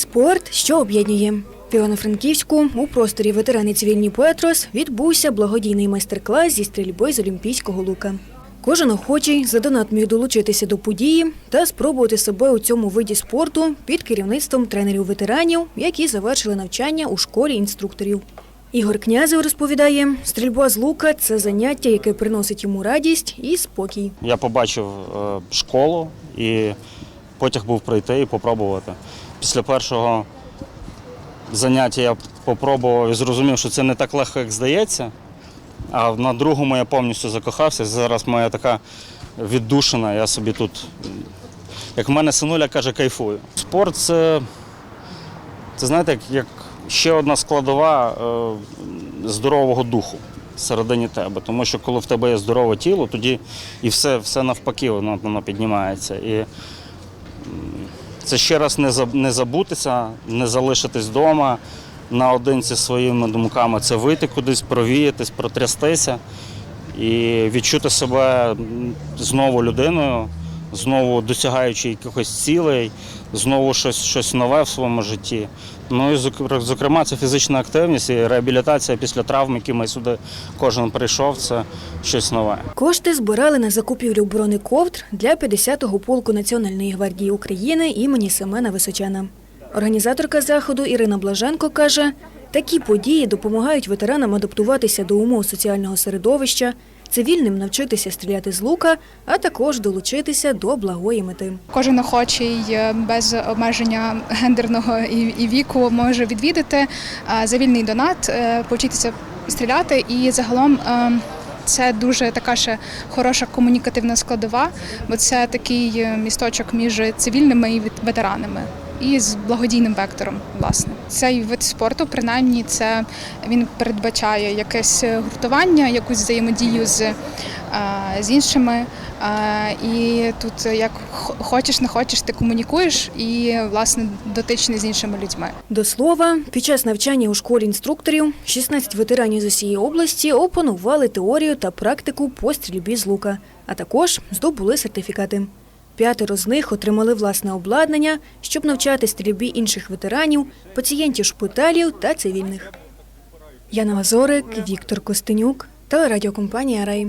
Спорт, що об'єднує. В Івано-Франківську у просторі ветерани цивільні Петрос відбувся благодійний майстер-клас зі стрільби з олімпійського лука. Кожен охочий за донат міг долучитися до події та спробувати себе у цьому виді спорту під керівництвом тренерів-ветеранів, які завершили навчання у школі інструкторів. Ігор Князев розповідає, стрільба з лука це заняття, яке приносить йому радість і спокій. Я побачив е, школу і потяг був прийти і попробувати. Після першого заняття я попробував і зрозумів, що це не так легко, як здається. А на другому я повністю закохався. Зараз моя така віддушина, я собі тут, як в мене синуля каже, кайфую. Спорт це, це знаєте, як, ще одна складова е, здорового духу всередині тебе. Тому що коли в тебе є здорове тіло, тоді і все, все навпаки воно, воно піднімається. І це ще раз не, за- не забутися, не залишитись вдома наодинці своїми думками. Це вийти кудись, провіятись, протрястися і відчути себе знову людиною, знову досягаючи якихось цілей, знову щось, щось нове в своєму житті. Ну і зок- зокрема, це фізична активність і реабілітація після травм, які ми сюди кожен прийшов, це щось нове. Кошти збирали на закупівлю бронековдр для 50-го полку Національної гвардії України імені Семена Височана. Організаторка заходу Ірина Блаженко каже, такі події допомагають ветеранам адаптуватися до умов соціального середовища, цивільним навчитися стріляти з лука, а також долучитися до благої мети. Кожен охочий е, без обмеження гендерного і віку може відвідати за вільний донат, е, повчитися стріляти і загалом. Е, Це дуже така ще хороша комунікативна складова, бо це такий е, місточок між цивільними і вет- ветеранами і з благодійним вектором. Власне, цей вид спорту, принаймні, це він передбачає якесь гуртування, якусь взаємодію з, е, з іншими. І тут е, як хочеш, не хочеш, ти комунікуєш і власне дотичний з іншими людьми. До слова, під час навчання у школі інструкторів 16 ветеранів з усієї області опанували теорію та практику по стрільбі з лука, а також здобули сертифікати. П'ятеро з них отримали власне обладнання, щоб навчати стрільбі інших ветеранів, пацієнтів шпиталів та цивільних. Яна Вазорик, Віктор Костенюк та радіокомпанія Рай.